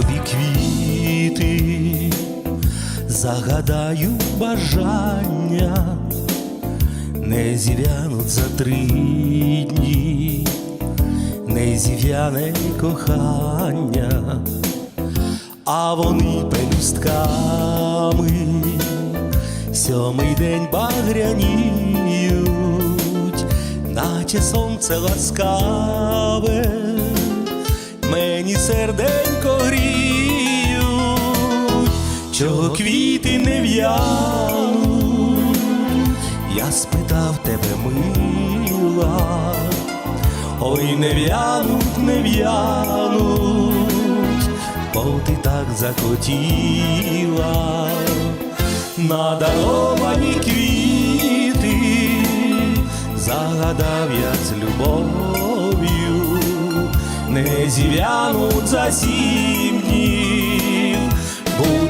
тобі квіти, загадаю бажання, не зів'януть за три дні, не зів'яне кохання, а вони пелюстками сьомий день багряніють, наче сонце ласкаве, мені серденько чого квіти не в'януть, я спитав тебе, мила, ой, не в'януть, не в'януть, бо ти так захотіла. Надаровані квіти, загадав я з любов'ю, не зів'януть за сім днів,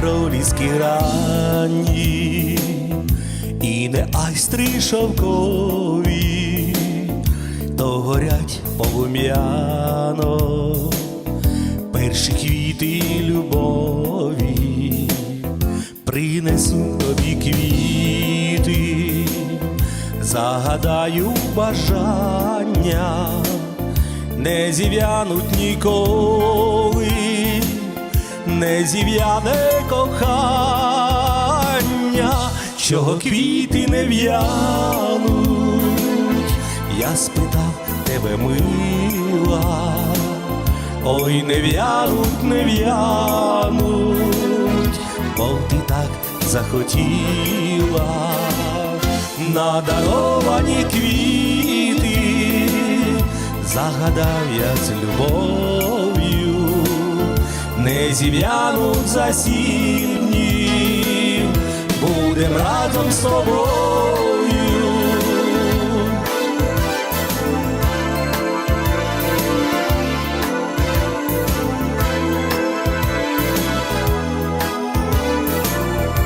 Проліски ранні, і не айстри шовкові, то горять полум'яно, перші квіти любові, принесу тобі квіти, загадаю бажання, не зів'януть ніколи не зів'яне кохання, чого квіти не в'януть. Я спитав тебе, мила, ой, не в'януть, не в'януть, бо ти так захотіла, надаровані квіти, загадав я з любов'ю не зів'януть за сім будем разом з тобою.